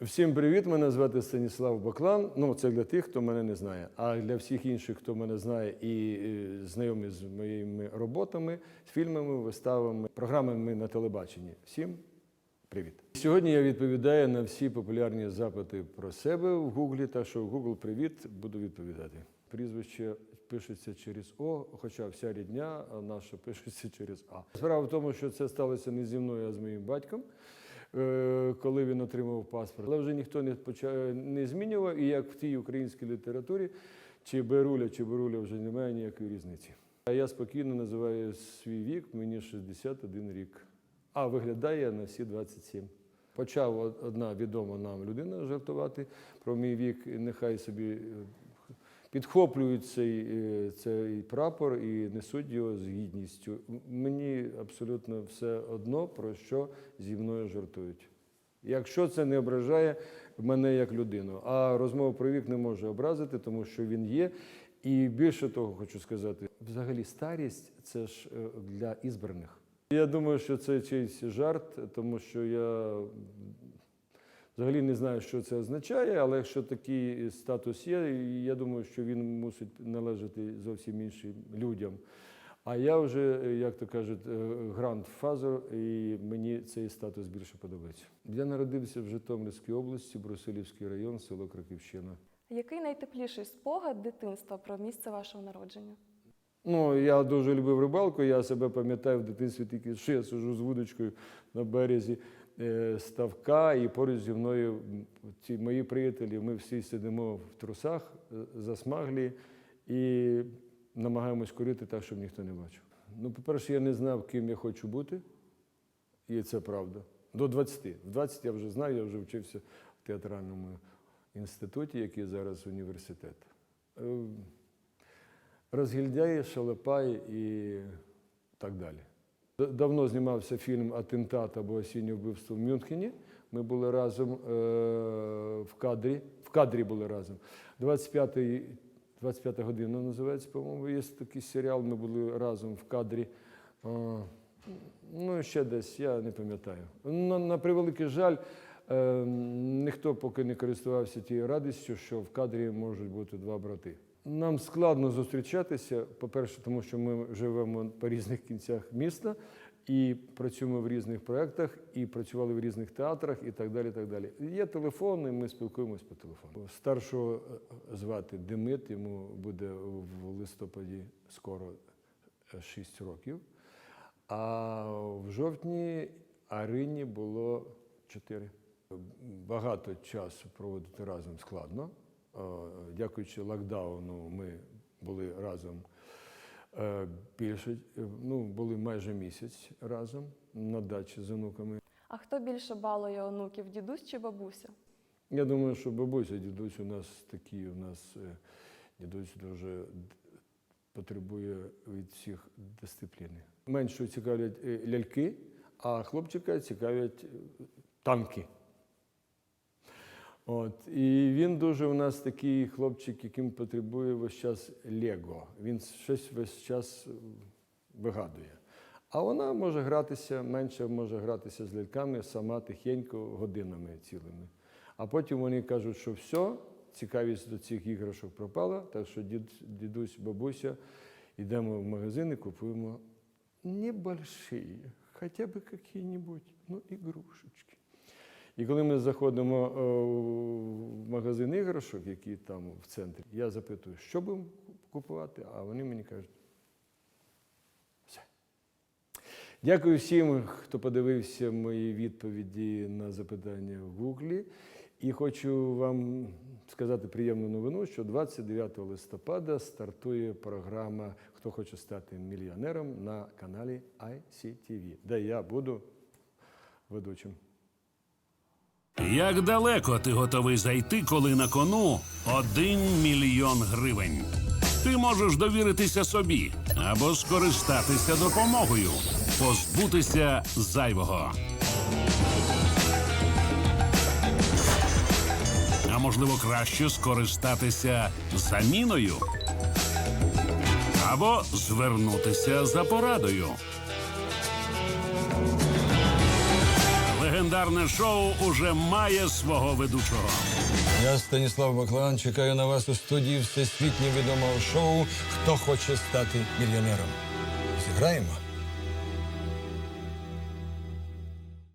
Всім привіт! Мене звати Станіслав Баклан. Ну, це для тих, хто мене не знає. А для всіх інших, хто мене знає і знайомі з моїми роботами, з фільмами, виставами, програмами на телебаченні. Всім привіт! Сьогодні я відповідаю на всі популярні запити про себе в Гуглі. Так що в Google привіт, буду відповідати. Прізвище пишеться через О, хоча вся рідня наша пишеться через А. Справа в тому, що це сталося не зі мною, а з моїм батьком. Е, Коли він отримав паспорт, але вже ніхто не почав не змінював, і як в тій українській літературі, чи Беруля, чи Беруля вже немає ніякої різниці. А я спокійно називаю свій вік, мені 61 рік, а виглядає на всі 27. Почав одна відома нам людина жартувати про мій вік, нехай собі е, підхоплюють цей, е, цей прапор і несуть його з гідністю. Мені абсолютно все одно, про що зі мною жартують. Якщо це не ображає мене як людину, а розмова про вік не може образити, тому що він є. І більше того, хочу сказати, взагалі старість це ж е, для ізбраних. Я думаю, що це чийсь жарт, тому що я Взагалі не знаю, що це означає, але якщо такий статус є, я думаю, що він мусить належати зовсім іншим людям. А я вже, як то кажуть, грандфазер, і мені цей статус більше подобається. Я народився в Житомирській області, Брусилівський район, село Краківщина. Який найтепліший спогад дитинства про місце вашого народження? Ну, я дуже любив рибалку. Я себе пам'ятаю в дитинстві тільки що я сижу з вудочкою на березі е, ставка, і поруч зі мною ці мої приятелі. Ми всі сидимо в трусах, е, засмаглі і намагаємось курити так, щоб ніхто не бачив. Ну, по-перше, я не знав, ким я хочу бути, і це правда. До 20. В 20 я вже знаю, я вже вчився в театральному інституті, який зараз університет. Е, Розгільдяї, Шалопай і так далі. Давно знімався фільм Атентат або осіннє вбивство в Мюнхені. Ми були разом е, в кадрі. В кадрі були разом. 25 25 година називається, по-моєму, є такий серіал. Ми були разом в кадрі. Е, ну, ще десь, я не пам'ятаю. На, на превеликий жаль, е, ніхто поки не користувався тією радістю, що в кадрі можуть бути два брати. Нам складно зустрічатися, по-перше, тому що ми живемо по різних кінцях міста і працюємо в різних проєктах, і працювали в різних театрах, і так далі. так далі. Є телефон, і ми спілкуємось по телефону. Старшого е, звати Демит, йому буде в листопаді скоро 6 років. А в жовтні Арині було 4. Багато часу проводити разом складно. Е, Дякуючи локдауну, ми були разом е, більше, е, ну, були майже місяць разом на дачі з онуками. А хто більше балує онуків, дідусь чи бабуся? Я думаю, що бабуся, дідусь у нас такі, у нас дідусь дуже потребує від всіх дисципліни. Менше цікавлять ляльки, а хлопчика цікавлять танки. От. І він дуже у нас такий хлопчик, яким потребує весь час Лего. Він щось весь час вигадує. А вона може гратися, менше може гратися з ляльками сама тихенько годинами цілими. А потім вони кажуть, що все, цікавість до цих іграшок пропала, так що дід, дідусь, бабуся, йдемо в магазин і купуємо небольшие, хоча б які-небудь, ну, ігрушечки. І коли ми заходимо е, в магазин іграшок, який там в центрі, я запитую, що будемо купувати, а вони мені кажуть, все. Дякую всім, хто подивився мої відповіді на запитання в Гуглі. І хочу вам сказати приємну новину, що 29 листопада стартує програма Хто хоче стати мільйонером на каналі ICTV, де я буду ведучим. Як далеко ти готовий зайти, коли на кону один мільйон гривень? Ти можеш довіритися собі або скористатися допомогою, позбутися зайвого. А можливо, краще скористатися заміною або звернутися за порадою. Легендарне шоу уже має свого ведучого. Я Станіслав Баклан. Чекаю на вас у студії всесвітньо відомого шоу Хто хоче стати мільйонером. Зіграємо.